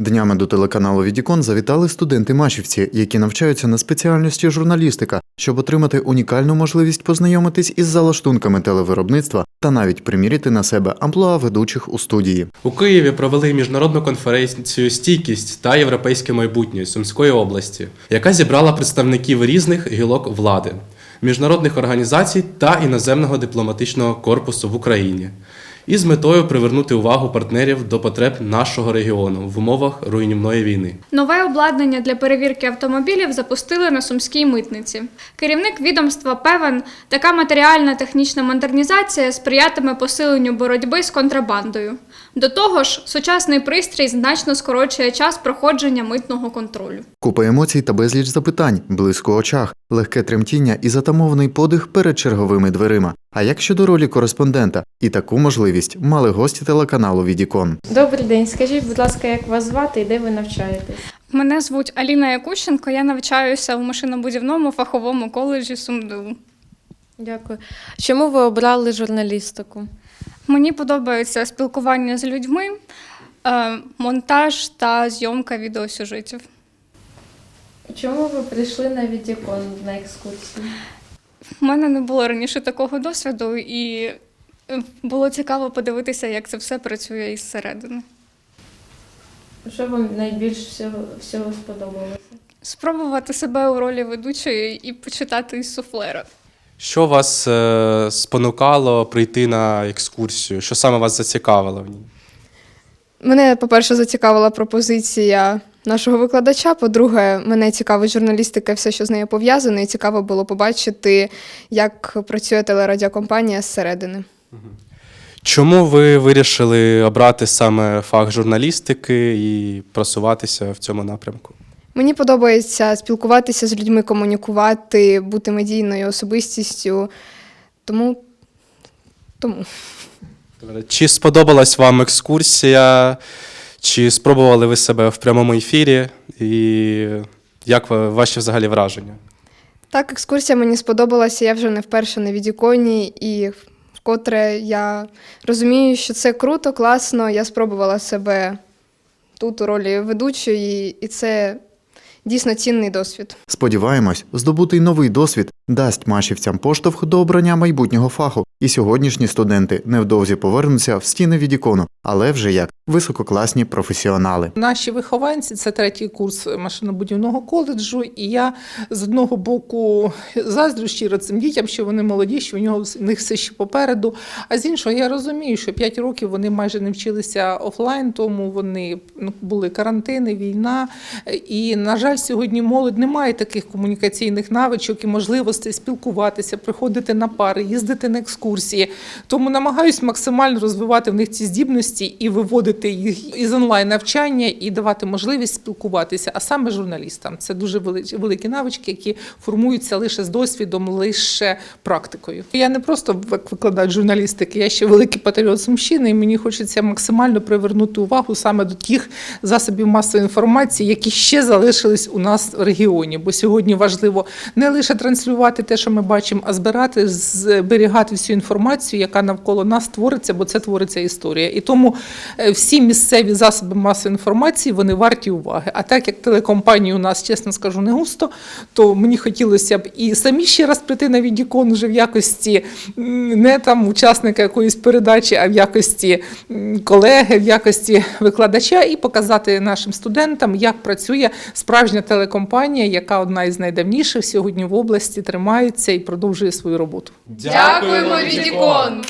Днями до телеканалу Відікон завітали студенти Машівці, які навчаються на спеціальності журналістика, щоб отримати унікальну можливість познайомитись із залаштунками телевиробництва та навіть приміряти на себе амплуа ведучих у студії. У Києві провели міжнародну конференцію Стійкість та європейське майбутнє Сумської області, яка зібрала представників різних гілок влади, міжнародних організацій та іноземного дипломатичного корпусу в Україні. Із метою привернути увагу партнерів до потреб нашого регіону в умовах руйнівної війни. Нове обладнання для перевірки автомобілів запустили на сумській митниці. Керівник відомства певен, така матеріальна технічна модернізація сприятиме посиленню боротьби з контрабандою. До того ж, сучасний пристрій значно скорочує час проходження митного контролю. Купа емоцій та безліч запитань, блиск у очах, легке тремтіння і затамований подих перед черговими дверима. А як щодо ролі кореспондента? І таку можливість мали гості телеканалу Відікон. Добрий день. Скажіть, будь ласка, як вас звати і де ви навчаєтесь? Мене звуть Аліна Якущенко, я навчаюся у машинобудівному фаховому коледжі СумДУ. Дякую. Чому ви обрали журналістику? Мені подобається спілкування з людьми, е, монтаж та зйомка відеосюжетів. Чому ви прийшли на відікон на екскурсію? У мене не було раніше такого досвіду, і було цікаво подивитися, як це все працює із середини. Що вам найбільш всього, всього сподобалося? Спробувати себе у ролі ведучої і почитати із суфлера. Що вас е, спонукало прийти на екскурсію? Що саме вас зацікавило в ній? Мене, по-перше, зацікавила пропозиція нашого викладача. По-друге, мене цікавить журналістика, і все, що з нею пов'язано, і цікаво було побачити, як працює телерадіокомпанія зсередини. Чому ви вирішили обрати саме фах журналістики і просуватися в цьому напрямку? Мені подобається спілкуватися з людьми, комунікувати, бути медійною особистістю. Тому. тому. Чи сподобалась вам екскурсія? Чи спробували ви себе в прямому ефірі? І як ваші взагалі враження? Так, екскурсія мені сподобалася. Я вже не вперше на відіконі, і вкотре я розумію, що це круто, класно. Я спробувала себе тут у ролі ведучої, і це дійсно цінний досвід. Сподіваємось, здобутий новий досвід дасть машівцям поштовх до обрання майбутнього фаху, і сьогоднішні студенти невдовзі повернуться в стіни Відікону, але вже як висококласні професіонали. Наші вихованці це третій курс машинобудівного коледжу, і я з одного боку заздрю щиро цим дітям, що вони молоді, що в нього в них все ще попереду. А з іншого, я розумію, що 5 років вони майже не вчилися офлайн, тому вони ну, були карантини, війна. І, на жаль, сьогодні молодь не має таких комунікаційних навичок і можливостей спілкуватися, приходити на пари, їздити на екскурсії. Тому намагаюсь максимально розвивати в них ці здібності і виводити їх із онлайн навчання і давати можливість спілкуватися. А саме журналістам це дуже великі навички, які формуються лише з досвідом, лише практикою. Я не просто викладач журналістики, я ще великий патріот Сумщини, і мені хочеться максимально привернути увагу саме до тих засобів масової інформації, які ще залишились у нас в регіоні. Бо сьогодні важливо не лише транслювати те, що ми бачимо, а збирати, зберігати всю інформацію, яка навколо нас твориться, бо це твориться історія. І тому е, всі місцеві засоби масової інформації вони варті уваги. А так як телекомпанії у нас, чесно скажу, не густо, то мені хотілося б і самі ще раз прийти на відікон вже в якості не там учасника якоїсь передачі, а в якості колеги, в якості викладача, і показати нашим студентам, як працює справжня телекомпанія, яка одна із найдавніших сьогодні в області тримається і продовжує свою роботу. Дякуємо, Відікон!